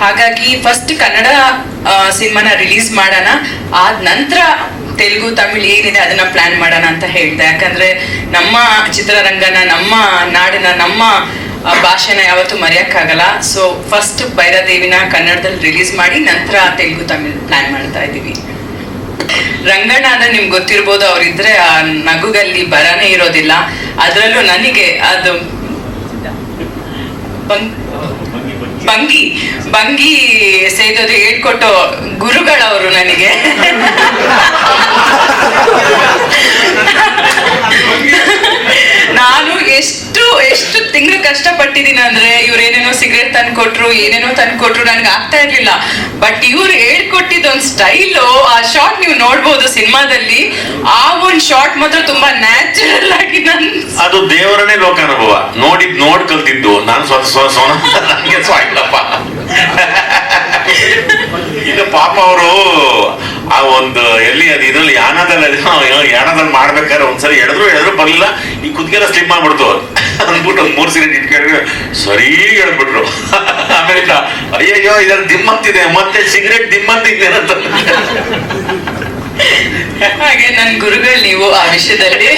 ಹಾಗಾಗಿ ಫಸ್ಟ್ ಕನ್ನಡ ಸಿನಿಮಾನ ರಿಲೀಸ್ ಮಾಡೋಣ. ಆದ ನಂತರ ತೆಲುಗು, ತಮಿಳು ಏನಿದೆ ಅದನ್ನ ಪ್ಲಾನ್ ಮಾಡೋಣ ಅಂತ ಹೇಳ್ದೆ. ಯಾಕಂದ್ರೆ ನಮ್ಮ ಚಿತ್ರರಂಗನ, ನಮ್ಮ ನಾಡಿನ, ನಮ್ಮ ಭಾಷೆನ ಯಾವತ್ತೂ ಮರೆಯಕ್ಕಾಗಲ್ಲ. ಸೊ ಫಸ್ಟ್ ಭೈರದೇವಿನ ಕನ್ನಡದಲ್ಲಿ ರಿಲೀಸ್ ಮಾಡಿ, ನಂತರ ತೆಲುಗು, ತಮಿಳು ಪ್ಲಾನ್ ಮಾಡ್ತಾ ಇದ್ದೀವಿ. ರಂಗಣ್ಣ ಅಂದ್ರೆ ನಿಮ್ಗೆ ಗೊತ್ತಿರ್ಬೋದು, ಅವ್ರಿದ್ರೆ ಆ ನಗುಗಲ್ಲಿ ಬರನೇ ಇರೋದಿಲ್ಲ. ಅದರಲ್ಲೂ ನನಗೆ ಅದು ಭಂಗಿ ಭಂಗಿ ಸೇದೋದು ಹೇಳ್ಕೊಟ್ಟು ಗುರುಗಳವರು ನನಗೆ. ನಾನು ಎಷ್ಟು ಎಷ್ಟು ತಿಂಗಳು ಕಷ್ಟಪಟ್ಟಿದ್ದೀನಿ ಅಂದ್ರೆ ಇವ್ರು ಏನೇನೋ ಸಿಗರೇಟ್ ತಂದ್ಕೊಟ್ರು, ಏನೇನೋ ತಂದ್ಕೊಟ್ರು ನನ್ಗೆ ಆಗ್ತಾ ಇರ್ಲಿಲ್ಲ. ಬಟ್ ಇವ್ರು ಹೇಳ್ಕೊಟ್ಟಿದ್ದ ಒಂದು ಸ್ಟೈಲು ಆ ಶಾರ್ಟ್ ನೀವು ನೋಡ್ಬೋದು ಸಿನಿಮಾದಲ್ಲಿ. ಆ ಒಂದು ಶಾರ್ಟ್ ಮಾತ್ರ ತುಂಬಾ ನ್ಯಾಚುರಲ್ ಆಗಿ ನನ್ ಅದು ದೇವರನೇ ಲೋಕಾನುಭವ ನೋಡಿದ್ ನೋಡ್ ಕಲ್ತಿದ್ದು. ನಾನು ಸ್ವಲ್ಪ ಸ್ವ ಸೋನ ನನಗೆ ಸ್ವಾಯಿಲ್ಲಪ್ಪ ಇದು ಪಾಪ ಅವರು ಆ ಒಂದು ಎಲ್ಲಿ ಅದು ಇದ್ರಲ್ಲಿ ಯಾಣದಲ್ಲಿ ಯಾನದಲ್ಲಿ ಮಾಡ್ಬೇಕಾದ್ರೆ ಒಂದ್ಸರಿ ಎಳೆದ್ರು ಎಳೆದ್ರು ಬರ್ಲಿಲ್ಲ. ಈ ಕುದ್ಗೆಲ್ಲ ಸ್ಲಿಪ್ ಮಾಡ್ಬಿಡ್ತು ಅಂದ್ಬಿಟ್ಟು ಒಂದ್ ಮೂರ್ ಸಿರಿ ಇಟ್ಕೊಂಡ್ರೆ ಸರಿ ಹೇಳ್ಬಿಟ್ರು. ಆಮೇಲೆ ಅಯ್ಯಯ್ಯೋ ಇದ್ರ ದಿಮ್ಮಂತಿದೆ ಮತ್ತೆ ಸಿಗರೇಟ್ ದಿಮ್ಮಂತಿದೆ ಅಂತ. ಹಾಗೆ ನನ್ ಗುರುಗಳು ನೀವು ಆ ವಿಷಯದಲ್ಲಿ